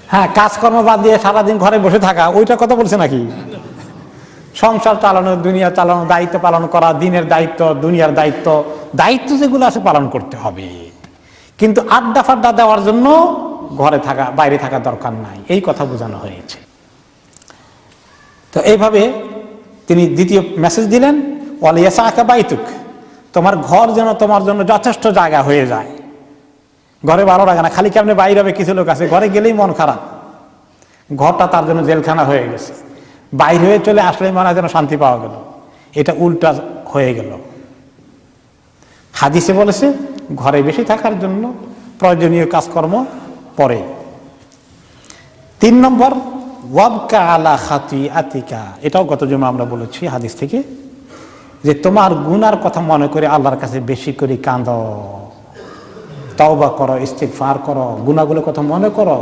হ্যাঁ কাজকর্ম বাদ দিয়ে সারাদিন ঘরে বসে থাকা ওইটা কথা বলছে নাকি? সংসার চালানো, দুনিয়া চালানো, দায়িত্ব পালন করা, দিনের দায়িত্ব, দুনিয়ার দায়িত্ব দায়িত্ব যেগুলো আছে পালন করতে হবে। কিন্তু আড্ডা ফাড্ডা দেওয়ার জন্য ঘরে থাকা, বাইরে থাকা দরকার নাই। এই কথা বোঝানো হয়েছে। তো এইভাবে তিনি দ্বিতীয় মেসেজ দিলেন ওয়ালিয়াসা আঁকা বাইতুক। তোমার ঘর যেন তোমার জন্য যথেষ্ট জায়গা হয়ে যায়। ঘরে ভালো লাগে না, খালি কেমনে বাইরে হবে কিছু লোক আছে, ঘরে গেলেই মন খারাপ। ঘরটা তার জন্য জেলখানা হয়ে গেছে। বাইরে হয়ে চলে আসলে মনে হয় যেন শান্তি পাওয়া গেল। এটা উল্টা হয়ে গেল। হাদিসে বলেছে, ঘরে বেশি থাকার জন্য প্রয়োজনীয় কাজকর্ম পরে। তিন নম্বর, ওয়াবকা আলা খাতি আতিকা এটাও গত জমা আমরা বলেছি হাদিস থেকে, যে তোমার গুনার কথা মনে করে আল্লাহর কাছে বেশি করে কাঁদ। তওবা করো ইস্তিকফার করো গুনাগুলোর কথা মনে করো।